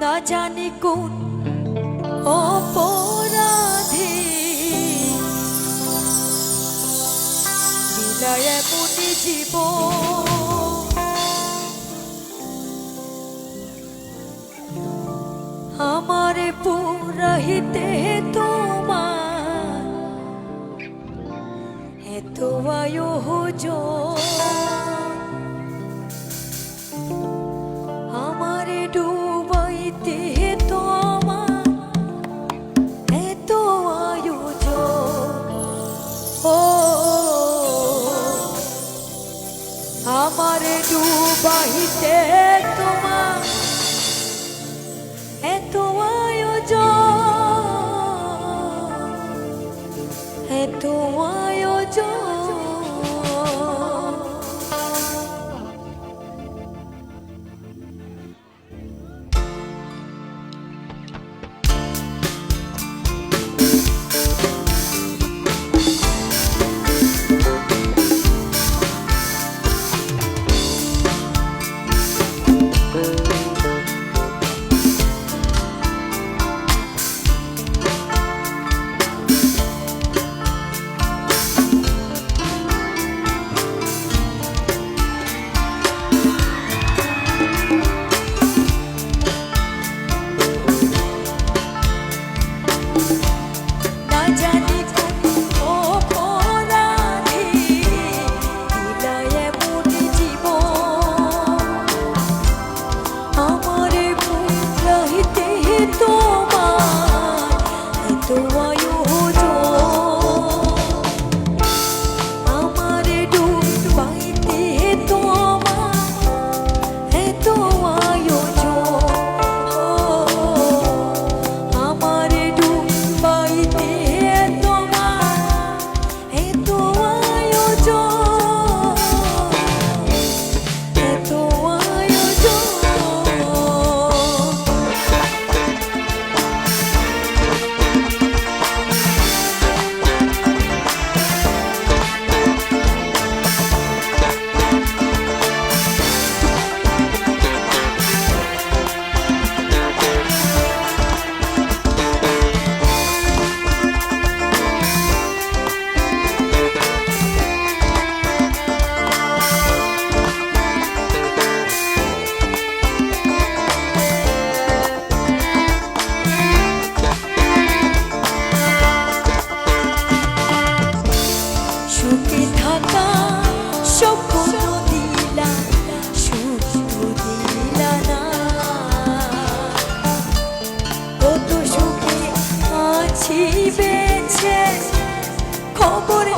না জানি কোন অপরাধে। বিলয় মনে জীব। আমার পুরাহিতে তোমার এত আয়ো আয়োজন চাহিতে the one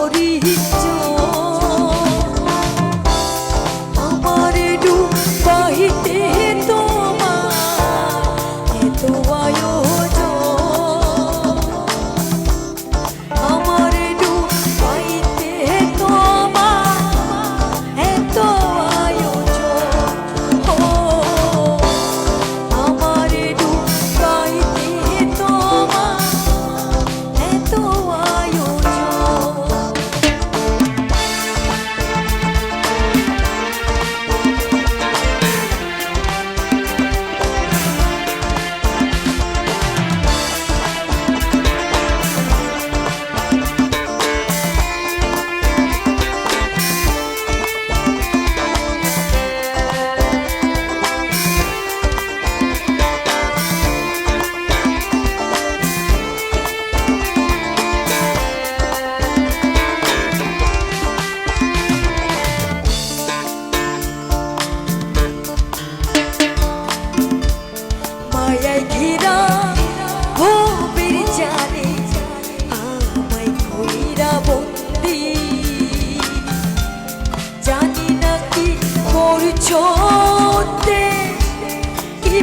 পরিহিত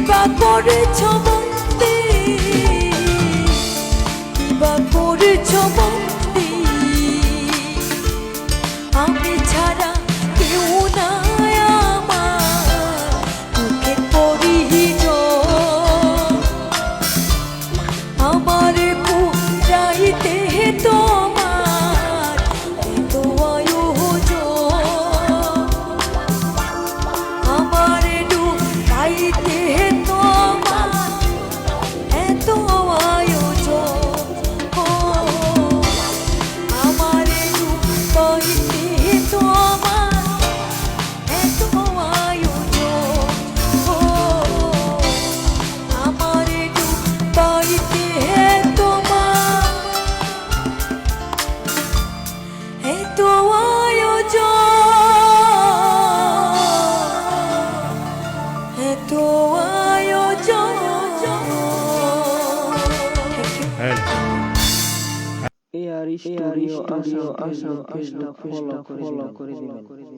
বা করেছ বন্ধু স্টোরি স্টোরি আসল আসল পেজটা ফলো করে দিবেন